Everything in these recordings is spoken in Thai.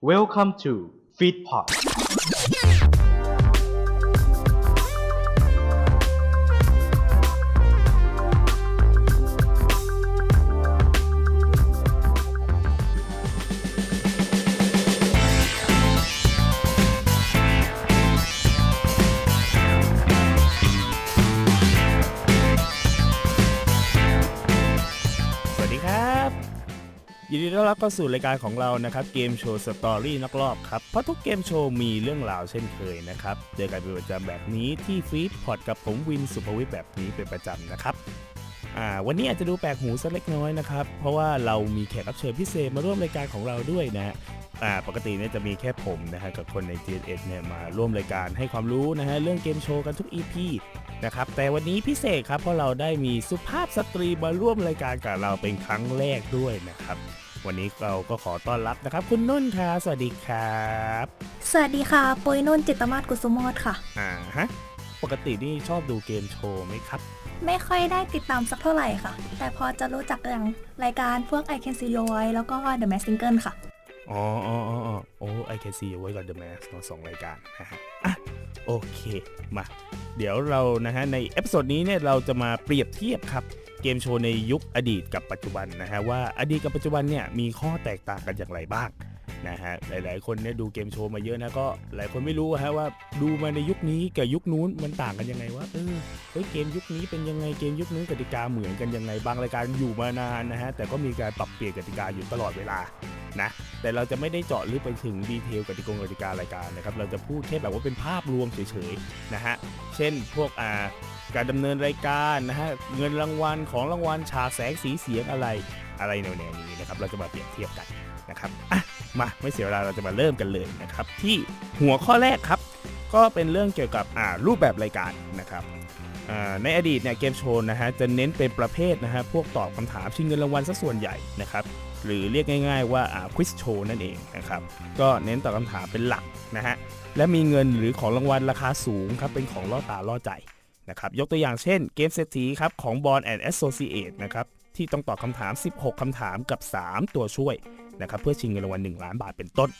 Welcome to Feed Feedpot นดีต้อนรับเข้าสู่รายการของเรานะครับเกมโชว์สตอรี่นอกรอบครับเพราะทุกเกมโชว์มีเรื่องราวเช่นเคยนะครับเจอกันเป็นประจำแบบนี้ที่ฟีดพอดกับผมวินสุภวิทย์แบบนี้เป็นประจำนะครับอ่าวันนี้อาจจะดูแปลกหูสักเล็กน้อยนะครับเพราะว่าเรามีแขกรับเชิญพิเศษมาร่วมรายการของเราด้วยนะฮะอ่าปกติเนี่ยจะมีแค่ผมนะฮะกับคนใน GS เนี่ยมาร่วมรายการให้ความรู้นะฮะเรื่องเกมโชว์กันทุก EP นะครับแต่วันนี้พิเศษครับเพราะเราได้มีสุภาพสตรีมาร่วมรายการกับเราเป็นครั้งแรกด้วยนะครับ วันนี้เราก็ขอต้อนรับนะครับ คุณนุ่นค่ะสวัสดีครับ สวัสดีค่ะปุยนุ่นจิตรมาศกุสุโมทค่ะ อ่าฮะปกตินี่ชอบดูเกมโชว์ไหมครับ ไม่ค่อยได้ติดตามสักเท่าไหร่ค่ะ แต่พอจะรู้จักอย่างรายการพวก I Can See Your Voice แล้วก็ The Mask Singer ค่ะ อ๋ออ๋ออ๋ออ๋อโอ้ไอแคซีไว้ก่อน The Mask เนาะสองรายการนะฮะอะโอเค มา เดี๋ยวเรานะฮะในเอพิโซดนี้เนี่ยเราจะมาเปรียบเทียบครับ เกมโชว์ในยุคอดีตกับปัจจุบันนะฮะว่าอดีตกับปัจจุบันเนี่ยมีข้อแตกต่างกันอย่างไรบ้างนะฮะหลาย ๆ คนเนี่ยดูเกมโชว์มาเยอะนะก็หลายคนไม่รู้ฮะว่าดูมาในยุคนี้กับยุคนู้นมันต่างกันยังไงวะเออเฮ้ยเกมยุคนี้เป็นยังไงเกมยุคนู้นกติกาเหมือนกันยังไงบางรายการอยู่มานานนะฮะแต่ก็มีการปรับเปลี่ยนกติกาอยู่ตลอดเวลานะแต่เราจะไม่ได้เจาะลึกไปถึงดีเทลกติกงกติการายการนะครับเราจะพูดแค่แบบว่าเป็นภาพรวมเฉย ๆ นะฮะเช่นพวกอ่า การดำเนินรายการนะฮะเงินรางวัลของรางวัลฉากแสงสีเสียงอะไรอะไรแนวนี้นะครับเราจะมาเปรียบเทียบกันนะครับอะมาไม่เสียเวลาเราจะมาเริ่มกันเลยนะครับ ที่หัวข้อแรกครับ ก็เป็นเรื่องเกี่ยวกับอ่ารูปแบบรายการนะครับในอดีตเนี่ยเกมโชว์นะฮะจะเน้นเป็นประเภทนะฮะพวกตอบคำถามชิงเงินรางวัลซะส่วนใหญ่นะครับหรือเรียกง่าย ๆ ว่าอ่าควิสโชว์นั่นเองนะครับก็เน้นตอบคำถามเป็นหลักนะฮะและมีเงินหรือของรางวัลราคาสูงครับเป็นของล่อตาล่อใจ นะครับยกตัวอย่างเช่นเกมเศรษฐีครับของ b o n and Associate นะครับที่ต้องตอบคำถาม 16คำถามกับ 3 ตัวช่วยนะครับเพื่อชิงเงินรางวัล1ล้านบาทเป็นต้น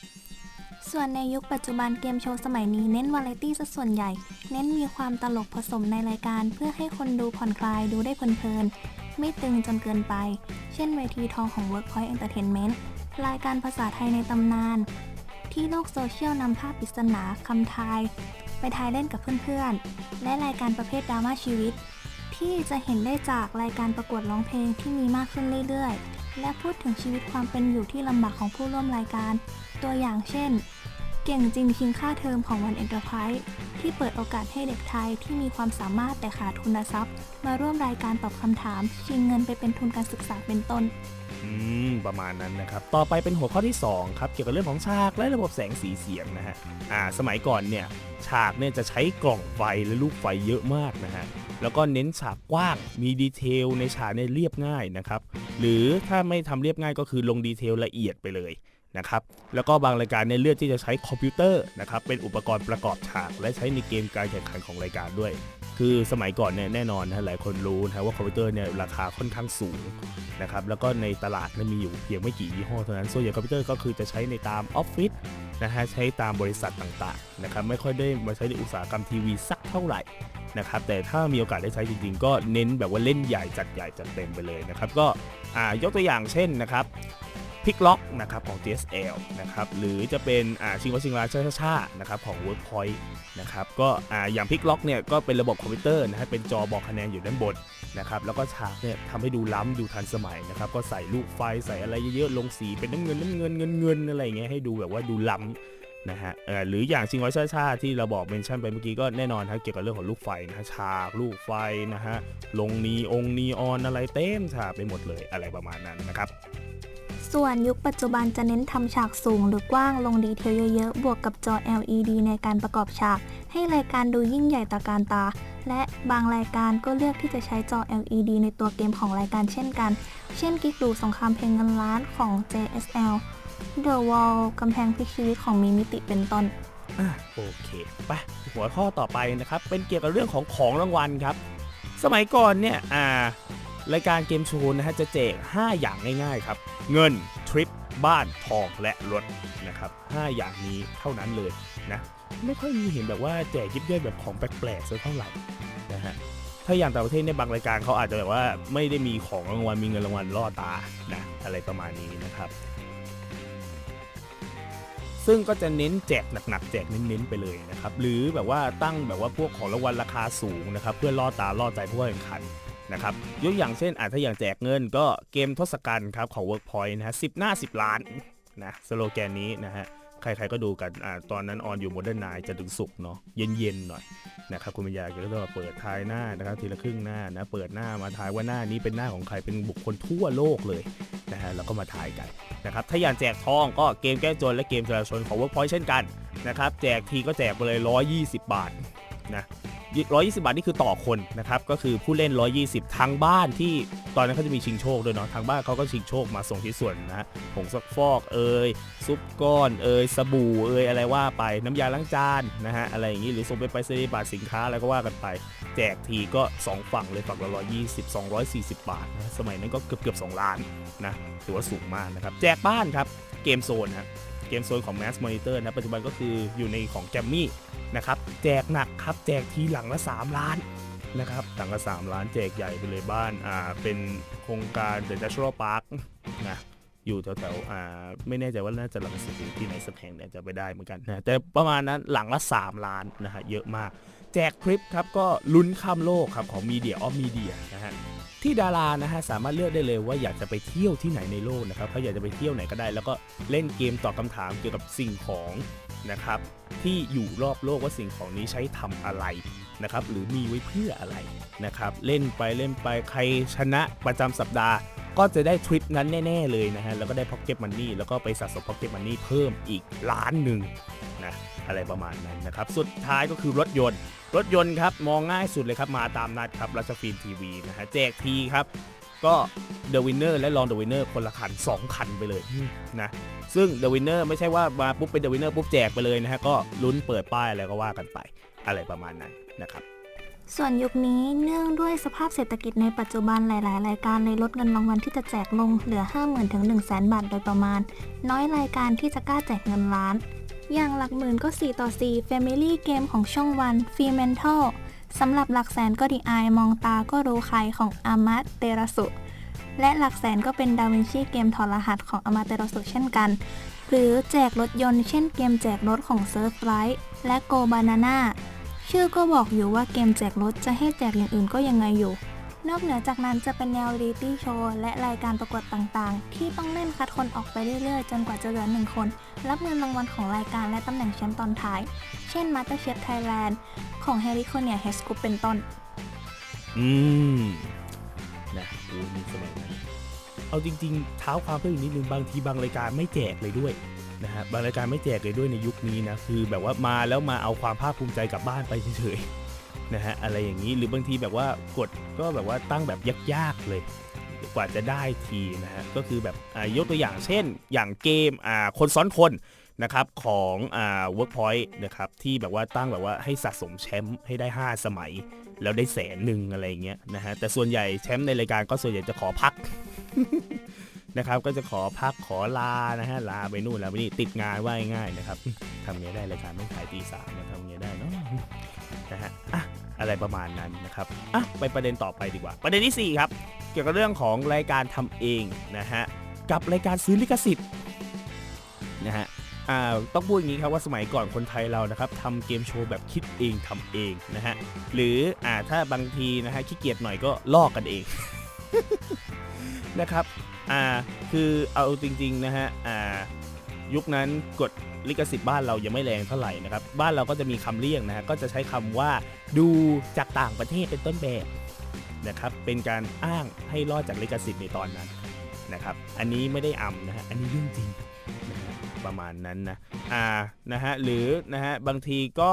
ส่วนในยุคปัจจุบันเกมโชว์สมัยนี้เน้นวาไรตี้ซะส่วนใหญ่ เน้นมีความตลกผสมในรายการ เพื่อให้คนดูผ่อนคลายดูได้เพลินๆไม่ตึงจนเกินไป เช่นเวทีทองของ Workpoint Entertainment รายการภาษาไทยในตำนาน ที่โลกโซเชียลนำภาพปริศนาคำทาย ไปทายเล่นกับเพื่อนๆ และรายการประเภทดราม่าชีวิต ที่จะเห็นได้จากรายการประกวดร้องเพลงที่มีมากขึ้นเรื่อยๆ และพูดถึงชีวิตความเป็นอยู่ที่ลำบากของผู้ร่วมรายการ ตัวอย่างเช่น เก่งจริงชิงค่าเทอมของวันเอ็นเตอร์ไพรส์ที่เปิดโอกาสให้เด็กไทยที่มีความสามารถแต่ขาดทุนทรัพย์ มาร่วมรายการตอบคำถามชิงเงินไปเป็นทุนการศึกษาเป็นต้น อืม ประมาณนั้นนะครับ ต่อไปเป็นหัวข้อที่ 2 ครับ เกี่ยวกับเรื่องของฉากและระบบแสงสีเสียงนะฮะ อ่า สมัยก่อนเนี่ย ฉากเนี่ยจะใช้กล่องไฟและลูกไฟเยอะมากนะฮะ แล้วก็เน้นฉากกว้าง มีดีเทลในฉากเนี่ยเรียบง่ายนะครับ หรือถ้าไม่ทำเรียบง่ายก็คือลงดีเทลละเอียดไปเลย นะครับแล้วก็บางรายการเนี่ยเลือกที่จะใช้คอมพิวเตอร์นะครับเป็นอุปกรณ์ประกอบฉาก และใช้ในเกมการแข่งขันของรายการด้วย คือสมัยก่อนเนี่ยแน่นอนนะหลายคนรู้นะว่าคอมพิวเตอร์เนี่ยราคาค่อนข้างสูงนะครับแล้วก็ในตลาดมันมีอยู่เพียงไม่กี่ยี่ห้อเท่านั้นส่วนใหญ่คอมพิวเตอร์ก็คือจะใช้ในตามออฟฟิศนะฮะใช้ตามบริษัทต่างๆนะครับไม่ค่อยได้มาใช้ในอุตสาหกรรมทีวีสักเท่าไหร่นะครับแต่ถ้ามีโอกาสได้ใช้จริงๆ ก็เน้นแบบว่าเล่นใหญ่จัดใหญ่จัดเต็มไปเลยนะครับก็อ่ายกตัวอย่างเช่นนะครับ พิกล็อกนะครับของ TSL นะครับหรือจะเป็นอ่าชิงวัชิงลาชาชานะครับของ Workpoint นะครับก็อ่าอย่างพิกล็อกเนี่ยก็เป็นระบบคอมพิวเตอร์นะฮะเป็นจอบอกคะแนนอยู่ด้านบนนะครับแล้วก็ฉากเนี่ยทำให้ดูล้ำดูทันสมัยนะครับก็ใส่ลูกไฟใส่อะไรเยอะๆลงสีเป็นน้ำเงินน้ำเงินเงินเงินอะไรเงี้ยให้ดูแบบว่าดูล้ำนะฮะอ่อหรืออย่างชิงร้ชาชาที่เราบอกเมนชั่นไปเมื่อกี้ก็แน่นอนฮะเกี่ยวกับเรื่องของลูกไฟนะฮะฉากลูกไฟนะฮะลงนีองนีออนอะไรเต็มฉากไปหมดเลยอะไรประมาณนั้นนะครับ ส่วนยุคปัจจุบันจะเน้นทำฉากสูงหรือกว้างลงดีเทลเยอะๆ บวกกับจอ LED ในการประกอบฉาก ให้รายการดูยิ่งใหญ่ต่อการตา และบางรายการก็เลือกที่จะใช้จอ LED ในตัวเกมของรายการเช่นกัน เช่นกิ๊กดูสงครามเพลงเงินล้านของ JSL The Wall กำแพงพิชีวิตของมีมิติเป็นต้นอะโอเคไปหัวข้อต่อไปนะครับ เป็นเกี่ยวกับเรื่องของของรางวัลครับ สมัยก่อนเนี่ยอ่า รายการเกมโชว์นะฮะจะแจก 5 อย่างง่ายๆครับ เงิน ทริป บ้าน ทอง และรถนะครับ 5 อย่างนี้เท่านั้นเลยนะ ไม่ค่อยมีเห็นแบบว่าแจกยิบย่อยแบบของแปลกๆสักเท่าไหร่นะฮะ ถ้าอย่างต่างประเทศเนี่ยบางรายการเขาอาจจะแบบว่าไม่ได้มีของรางวัลมีเงินรางวัลล่อตานะอะไรประมาณนี้นะครับซึ่งก็จะเน้นแจกหนักๆแจกเน้นๆไปเลยนะครับหรือแบบว่าตั้งแบบว่าพวกของรางวัลราคาสูงนะครับเพื่อล่อตาล่อใจผู้แข่งขัน นะครับยกอย่างเช่นอาจถ้าอย่างแจกเงินก็เกมทศกัณฐ์ครับของ Workpoint นะฮะสิบหน้า 10 ล้านนะสโลแกนนี้นะฮะใครๆก็ดูกันอ่าตอนนั้นออนอยู่โมเดิร์นไนจะถึงสุกเนาะเย็นๆหน่อยนะครับคุณปัญญาก็ต้องมาเปิดทายหน้านะครับทีละครึ่งหน้านะเปิดหน้ามาทายว่าหน้านี้เป็นหน้าของใครเป็นบุคคลทั่วโลกเลยนะฮะแล้วก็มาทายกันนะครับถ้าอยากแจกทองก็เกมแก้จนและเกมจราชนของ Workpoint เช่นกันนะครับแจกทีก็แจกไปเลย 120 บาทนะ 120 บาทนี่คือต่อคนนะครับก็คือผู้เล่น 120ทางบ้านที่ตอนนั้นเขาจะมีชิงโชคด้วยเนาะทางบ้านเขาก็ชิงโชคมาส่งที่ส่วนนะผงซักฟอกเอยซุปก้อนเอยสบู่เอยอะไรว่าไปน้ำยาล้างจานนะฮะอะไรอย่างนี้หรือส่งไปไปรษณีบัตรสินค้าอะไรก็ว่ากันไป แจกทีก็ 2 ฝั่งเลยฝั่งละ120 240 บาทนะสมัยนั้นก็เกือบเกือบ2ล้านนะถือว่าสูงมากนะครับแจกบ้านครับเกมโซนครับ เกมโซนของ Mass Monitor นะปัจจุบันก็คืออยู่ในของแกมมี่นะครับแจกหนักครับแจกทีหลังละ 3 ล้านนะครับหลังละ 3 ล้านแจกใหญ่ไปเลยบ้านอ่าเป็นโครงการ The Natural Park นะอยู่แถวๆอ่าไม่แน่ใจว่าน่าจะหลังสิตที่ไหนสักแห่งเนี่ยจะไปได้เหมือนกันนะแต่ประมาณนั้นหลังละ 3 ล้านนะฮะเยอะมาก แจกคลิปครับก็ลุ้นข้ามโลกครับของ Media of Media นะฮะที่ดารานะฮะสามารถเลือกได้เลยว่าอยากจะไปเที่ยวที่ไหนในโลกนะครับเขาอยากจะไปเที่ยวไหนก็ได้ แล้วก็เล่นเกมตอบคำถามเกี่ยวกับสิ่งของนะครับที่อยู่รอบโลกว่าสิ่งของนี้ใช้ทำอะไรนะครับหรือมีไว้เพื่ออะไรนะครับเล่นไปเล่นไปใครชนะประจำสัปดาห์ ก็จะได้ทริปนั้นแน่ ๆ เลยนะฮะแล้วก็ได้พ็อกเก็ตมันนี่แล้วก็ไปสะสมพ็อกเก็ตมันนี่เพิ่มอีกล้านหนึ่งนะอะไรประมาณนั้นนะครับสุดท้ายก็คือรถยนต์ รถยนต์ครับมองง่ายสุดเลยครับมาตามนัดครับรัชฟิล์มทีวีนะฮะแจกทีครับ ก็ The Winner และ Long The Winner คนละคัน 2 คันไปเลยนะซึ่ง The Winner ไม่ใช่ว่ามาปุ๊บเป็น The Winner ปุ๊บแจกไปเลยนะฮะก็ลุ้นเปิดป้ายอะไรก็ว่ากันไปอะไรประมาณนั้นนะครับส่วนยุคนี้เนื่องด้วยสภาพเศรษฐกิจในปัจจุบันหลาย ๆ รายการเลยลดเงินรางวัลที่จะแจกลงเหลือ 50,000 ถึง 1 0 0 0 0 0 บาทโดยประมาณ น้อยรายการที่จะกล้าแจกเงินล้าน อย่างหลักหมื่นก็ 4 ต่อ 4 Family Game ของช่องวัน f r e m a n t a l สำหรับหลักแสนก็ดีไอมองตาก็รู้ใครของอามาเตรสุ และหลักแสนก็เป็นดาวินชีเกมถอดรหัสของอามาเตรสุเช่นกัน หรือแจกรถยนต์เช่นเกมแจกรถของ Surf Light และ Go Banana ชื่อก็บอกอยู่ว่าเกมแจกรถจะให้แจกอย่างอื่นก็ยังไงอยู่ นอกเหนือจากนั้นจะเป็นแนวรีตี้โชว์และรายการประกวดต่างๆ ที่ต้องเล่นคัดคนออกไปเรื่อยๆ จนกว่าจะเหลือหนึ่งคน รับเงินรางวัลของรายการและตำแหน่งแชมป์ตอนท้าย เช่น MasterChef Thailand ของ Harry c o n i a h e s c o o p เป็นต้น อืม นะโอ้นี่สมัยนั้นเอาจริงๆ เท้าความเพิ่มอีกนิดนึงบางทีบางรายการไม่แจกเลยด้วยนะฮะบางรายการไม่แจกเลยด้วยในยุคนี้นะ คือแบบว่ามาแล้วมาเอาความภาคภูมิใจกลับบ้านไปเฉยๆ นะฮะอะไรอย่างนี้หรือบางทีแบบว่ากดก็แบบว่าตั้งแบบยากๆเลยกว่าจะได้ทีนะฮะก็คือแบบยกตัวอย่างเช่น อย่างเกมคนซ้อนคนนะครับของอ่า Workpoint นะครับที่แบบว่าตั้งแบบว่าให้สะสมแชมป์ให้ได้ 5 สมัย แล้วได้แสนหนึ่งอะไรเงี้ยนะฮะแต่ส่วนใหญ่แชมป์ในรายการก็ส่วนใหญ่จะขอพักนะครับก็จะขอพักขอลานะฮะลาไปนู่นลาไปนี่ติดงานว่าง่ายนะครับทำเงี้ยได้รายการไม่ขายตีสามมาทำเงี้ยได้เนาะนะฮะอะ อะไรประมาณนั้นนะครับอะไปประเด็นต่อไปดีกว่า ประเด็นที่สี่ครับ เกี่ยวกับเรื่องของรายการทำเองนะฮะกับรายการซื้อลิขสิทธิ์นะฮะอ่าต้องพูดอย่างนี้ครับว่าสมัยก่อนคนไทยเรานะครับทำเกมโชว์แบบคิดเองทำเองนะฮะหรืออ่าถ้าบางทีนะฮะขี้เกียจหน่อยก็ลอกกันเองนะครับอ่าคือเอาจริงๆนะฮะอ่ายุคนั้นกฎ ลิขสิทธิ์บ้านเรายังไม่แรงเท่าไหร่นะครับบ้านเราก็จะมีคำเรียกนะฮะก็จะใช้คำว่าดูจากต่างประเทศเป็นต้นแบบนะครับเป็นการอ้างให้รอดจากลิขสิทธิ์ในตอนนั้นนะครับอันนี้ไม่ได้อำนะฮะอันนี้เรื่องจริงประมาณนั้นนะอ่านะฮะหรือนะฮะบางทีก็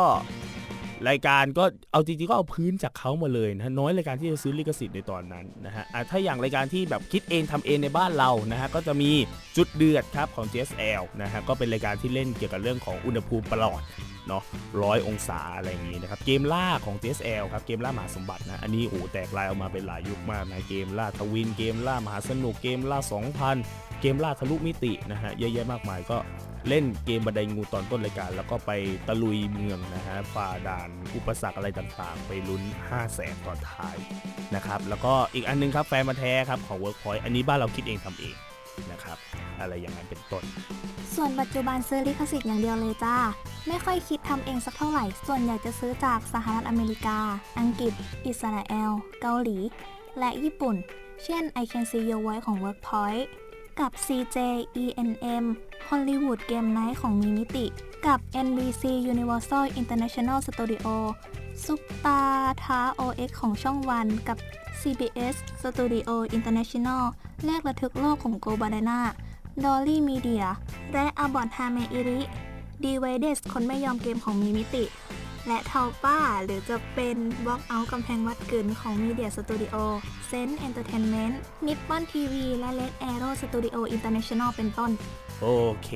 รายการก็เอาจริงๆก็เอาพื้นจากเขามาเลยนะน้อยรายการที่จะซื้อลิขสิทธิ์ในตอนนั้นนะฮะอาถ้าอย่างรายการที่แบบคิดเองทำเองในบ้านเรานะฮะก็จะมีจุดเดือดครับของ JSL นะฮะก็เป็นรายการที่เล่นเกี่ยวกับเรื่องของอุณหภูมิปลอดเนาะร้อยองศาอะไรอย่างงี้นะครับ เกมล่าของ JSL ครับ เกมล่ามหาสมบัตินะ อันนี้โอ้แตกลายออกมาเป็นหลายยุคมากนะ เกมล่าทวิน เกมล่ามหาสนุก เกมล่า 2,000 เกกมล่าทะลุมิตินะฮะ เยอะแยะมากมายก็ เล่นเกมบันไดงูตอนต้นรายการ แล้วก็ไปตะลุยเมืองนะฮะฝ่าด่านอุปสรรคอะไรต่างๆ ไปลุ้น 5 0 0แสนตอนท้ายนะครับแล้วก็อีกอันนึงครับแฟนมาแท้ครับของ Workpoint อันนี้บ้านเราคิดเองทำเองนะครับอะไรอย่างนั้นเป็นต้น ส่วนปัจจุบันซื้อลิขสิทธิ์อย่างเดียวเลยจ้า ไม่ค่อยคิดทำเองสักเท่าไหร่ ส่วนใหญ่จะซื้อจากสหรัฐอเมริกา อังกฤษ อิสราเอล เกาหลี และญี่ปุ่น เช่น I Can See Your Voice ของ Workpoint กับ CJ ENM Hollywood Game Night ของมีมิติ กับ NBC Universal International Studio ซุปตาท้า OX ของช่องวันกับ CBS Studio International แลกระทึกโลกของ Go Banana Dolly Media และ a b o t h a m e Iri d i v i d e s คนไม่ยอมเกมของมีมิติ และเทาป้า หรือจะเป็นบล็อกเอาท์กำแพงวัดกึนของ Media Studio Sense Entertainment Nippon TV และ Red Arrow Studio International เป็นต้น โอเค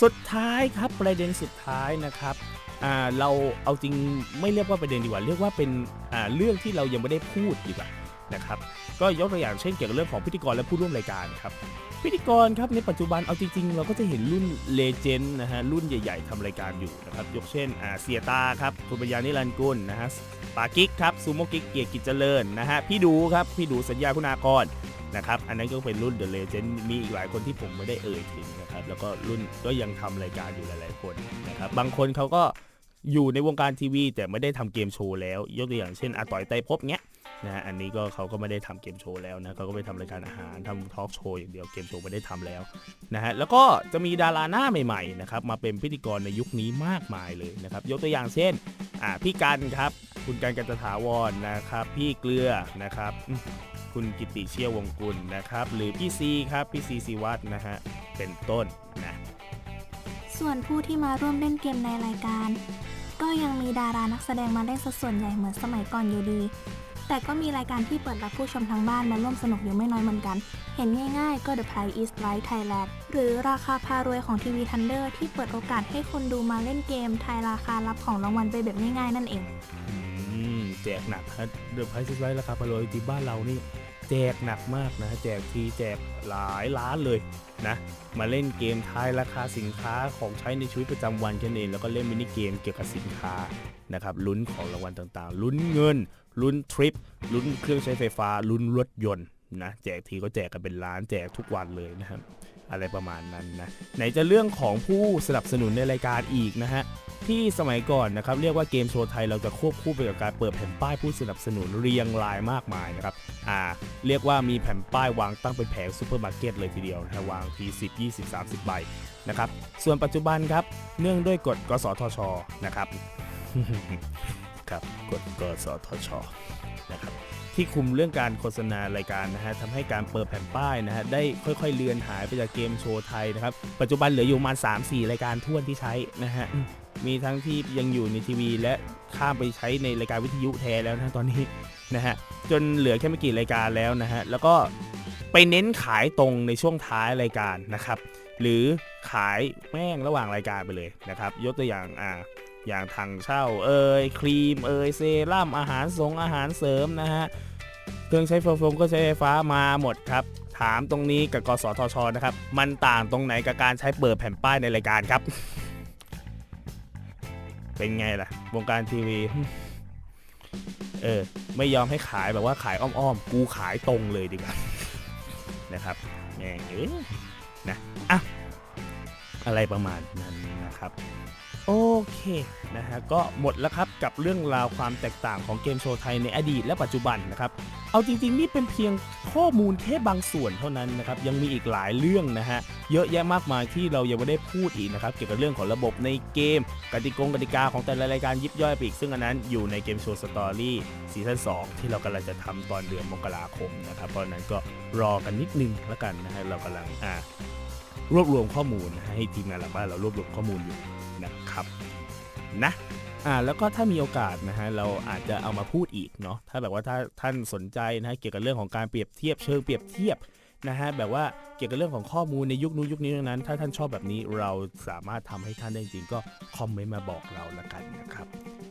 สุดท้ายครับประเด็นสุดท้ายนะครับอ่าเราเอาจริงไม่เรียกว่าประเด็นดีกว่า เรียกว่าเป็นอ่าเรื่องที่เรายังไม่ได้พูดดีกว่า นะครับก็ยกตัวอย่างเช่นเกี่ยวกับเรื่องของพิธีกรและผู้ร่วมรายการครับพิธีกรครับในปัจจุบันเอาจริงๆ เราก็จะเห็นรุ่นเลเจนด์นะฮะรุ่นใหญ่ๆทำรายการอยู่นะครับยกเช่นอาเสียตาครับคุณปัญญานิรันกุลนะฮะปากิ๊กครับซูโมกิ๊กเกียรติกิจเจริญนะฮะพี่ดูครับพี่ดูสัญญาคุณากรนะครับอันนั้นก็เป็นรุ่น The Legend มีอีกหลายคนที่ผมไม่ได้เอ่ยถึงนะครับแล้วก็รุ่นก็ยังทำรายการอยู่หลาย ๆ คนนะครับบางคนเขาก็อยู่ในวงการทีวีแต่ไม่ได้ทำเกมโชว์แล้ว ยกตัวอย่างเช่นอาต่อยไต้ภพเงี้ย นะฮะอันนี้ก็เขาก็ไม่ได้ทำเกมโชว์แล้วนะเขาก็ไปทำรายการอาหารทำทอล์กโชว์อย่างเดียวเกมโชว์ไม่ได้ทำแล้วนะฮะแล้วก็จะมีดาราหน้าใหม่ๆนะครับมาเป็นพิธีกรในยุคนี้มากมายเลยนะครับยกตัวอย่างเช่นอ่าพี่กันครับ คุณกันกันตถาวรนะครับ พี่เกลือนะครับ คุณกิติเชี่ยววงกุลนะครับ หรือพี่ซีครับพี่ซีซีวัฒน์นะฮะเป็นต้นนะส่วนผู้ที่มาร่วมเล่นเกมในรายการ ก็ยังมีดารานักแสดงมาเล่นสส่วนใหญ่เหมือนสมัยก่อนอยู่ดี แต่ก็มีรายการที่เปิดรับผู้ชมทางบ้านมาร่วมสนุกอยู่ไม่น้อยเหมือนกัน เห็นง่ายๆ ก็ The Price is Right Thailand หรือราคาพารวยของทีวีทันเดอร์ที่เปิดโอกาสให้คนดูมาเล่นเกม ทายราคารับของรางวัลไปแบบง่ายๆ นั่นเอง อืมแจกหนักฮะเดอะไพรซ์ไลท์ราคาพารวยที่บ้านเรานี่ แจกหนักมากนะแจกทีแจกหลายล้านเลยนะ มาเล่นเกมทายราคาสินค้าของใช้ในชีวิตประจำวันกันเองแล้วก็เล่นมินิเกมเกี่ยวกับสินค้านะครับลุ้นของรางวัลต่างๆ ลุ้นเงิน ลุ้นทริป ลุ้นเครื่องใช้ไฟฟ้า ลุ้นรถยนต์นะแจกทีก็แจกกันเป็นล้านแจกทุกวันเลยนะครับ อะไรประมาณนั้นนะไหนจะเรื่องของผู้สนับสนุนในรายการอีกนะฮะที่สมัยก่อนนะครับเรียกว่าเกมโชว์ไทยเราจะควบคู่ไปกับการเปิดแผ่นป้ายผู้สนับสนุนเรียงรายมากมายนะครับอ่าเรียกว่ามีแผ่นป้ายวางตั้งเป็นแผงซูเปอร์มาร์เก็ตเลยทีเดียวนะวางที10 20 30 ใบนะครับส่วนปัจจุบันครับเนื่องด้วยกฎกสทชนะครับครับกฎกสทชนะครับ ที่คุมเรื่องการโฆษณารายการนะฮะทำให้การเปิดแผ่นป้ายนะฮะได้ค่อยๆเลือนหายไปจากเกมโชว์ไทยนะครับ ปัจจุบันเหลืออยู่ประมาณ 3-4 รายการท่วนที่ใช้นะฮะมีทั้งที่ยังอยู่ในทีวี และข้ามไปใช้ในรายการวิทยุแทนแล้วนะตอนนี้นะฮะจนเหลือแค่ไม่กี่รายการแล้วนะฮะแล้วก็ไปเน้นขายตรงในช่วงท้ายรายการนะครับ หรือขายแม่งระหว่างรายการไปเลยนะครับ ยกตัวอย่างอ่า อย่างทางเช่าเอ่ยครีมเอ่ยเซรั่มอาหารสงอาหารเสริมนะฮะเครื่องใช้ไฟฟ้าก็ใช้ไฟฟ้ามาหมดครับ ถามตรงนี้กับกสทชนะครับ มันต่างตรงไหนกับการใช้เปิดแผ่นป้ายในรายการครับ เป็นไงล่ะ วงการทีวี เออ ไม่ยอมให้ขายแบบว่าขายอ้อมๆ กูขายตรงเลยดีกว่า นะครับแง่งเอ้ยนะอะอะไรประมาณนั้นนะครับ โอเคนะฮะก็หมดแล้วครับกับเรื่องราวความแตกต่างของเกมโชว์ไทยในอดีตและปัจจุบันนะครับเอาจริงๆนี่เป็นเพียงข้อมูลแค่บางส่วนเท่านั้นนะครับยังมีอีกหลายเรื่องนะฮะเยอะแยะมากมายที่เรายังไม่ได้พูดอีกนะครับเกี่ยวกับเรื่องของระบบในเกม กติกงกติกาของแต่ละรายการยิบย่อยไปอีกซึ่งอันนั้นอยู่ในเกมโชว์สตอรี่ซีซั่น2ที่เรากำลังจะทำตอนเดือนมกราคมนะครับเพราะนั้นก็รอกันนิดนึงแล้วกันนะฮะเรากำลังอ่ารวบรวมข้อมูลนะฮะให้ทีมงานหลังบ้านเรารวบรวมข้อมูลอยู่ นะครับนะอ่าแล้วก็ถ้ามีโอกาสนะฮะเราอาจจะเอามาพูดอีกเนาะถ้าแบบว่าถ้าท่านสนใจนะฮะเกี่ยวกับเรื่องของการเปรียบเทียบเชิงเปรียบเทียบนะฮะแบบว่าเกี่ยวกับเรื่องของข้อมูลในยุคนู้นยุคนี้นั้น ถ้าท่านชอบแบบนี้เราสามารถทำให้ท่านได้จริงก็คอมเมนต์มาบอกเราละกันนะครับ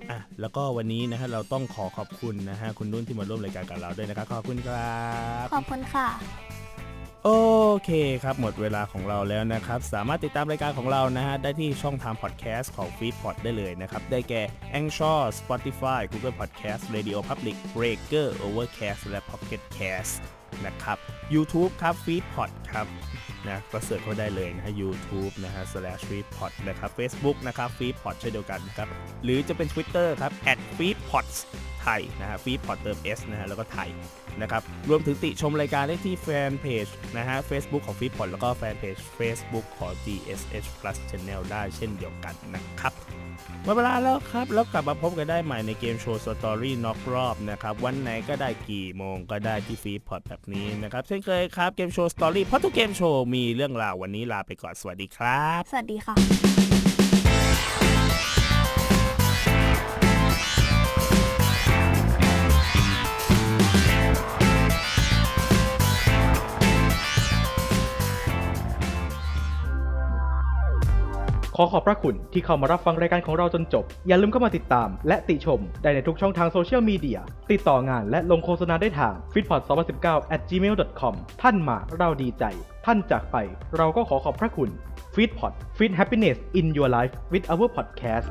อะแล้วก็วันนี้นะฮะเราต้องขอขอบคุณนะฮะคุณนุ่นที่มาร่วมรายการกับเราด้วยนะครับขอบคุณครับขอบคุณค่ะ โอเคครับหมดเวลาของเราแล้วนะครับ สามารถติดตามรายการของเรานะฮะ ได้ที่ช่องทางพอดแคสต์ของ f e e d p o d ได้เลยนะครับ ได้แก่ Anchor Spotify Google Podcast Radio Public Breaker Overcast และ Pocket Cast นะครับ YouTube ครับ f e e d p o d ครับนะก็เสิร์ชเข้าได้เลยนะฮะ YouTube นะฮะ slash f e e d p o d นะครับ Facebook นะครับ f e e d p o d เช่นเดียวกันนะครับ หรือจะเป็น Twitter ครับ at f e e d p o d ไทยนะฮะ f e e d p o d เติม S นะฮะ แล้วก็ไทยนะครับ รวมถึงติชมรายการได้ที่แฟนเพจนะฮะ Facebook ของ f e e d p o d แล้วก็แฟนเพจ Facebook ของ GSH Plus Channel ได้เช่นเดียวกันนะครับ หมดเวลาแล้วครับ แล้วกลับมาพบกันได้ใหม่ในเกมโชว์สตอรี่นอกรอบนะครับ วันไหนก็ได้กี่โมงก็ได้ที่ฟีพอดแบบนี้นะครับ เช่นเคยครับเกมโชว์สตอรี่เพราะทุกเกมโชว์มีเรื่องราววันนี้ลาไปก่อนสวัสดีครับ สวัสดีค่ะ ขอขอบพระคุณที่เข้ามารับฟังรายการของเราจนจบ อย่าลืมเข้ามาติดตาม และติชม ได้ในทุกช่องทางโซเชียลมีเดีย ติดต่องานและลงโฆษณาได้ทาง f i t p o d 2 0 1 9 at gmail.com ท่านมาเราดีใจ ท่านจากไป เราก็ขอขอบพระคุณ f i t p o d Fit Happiness in Your Life with our podcast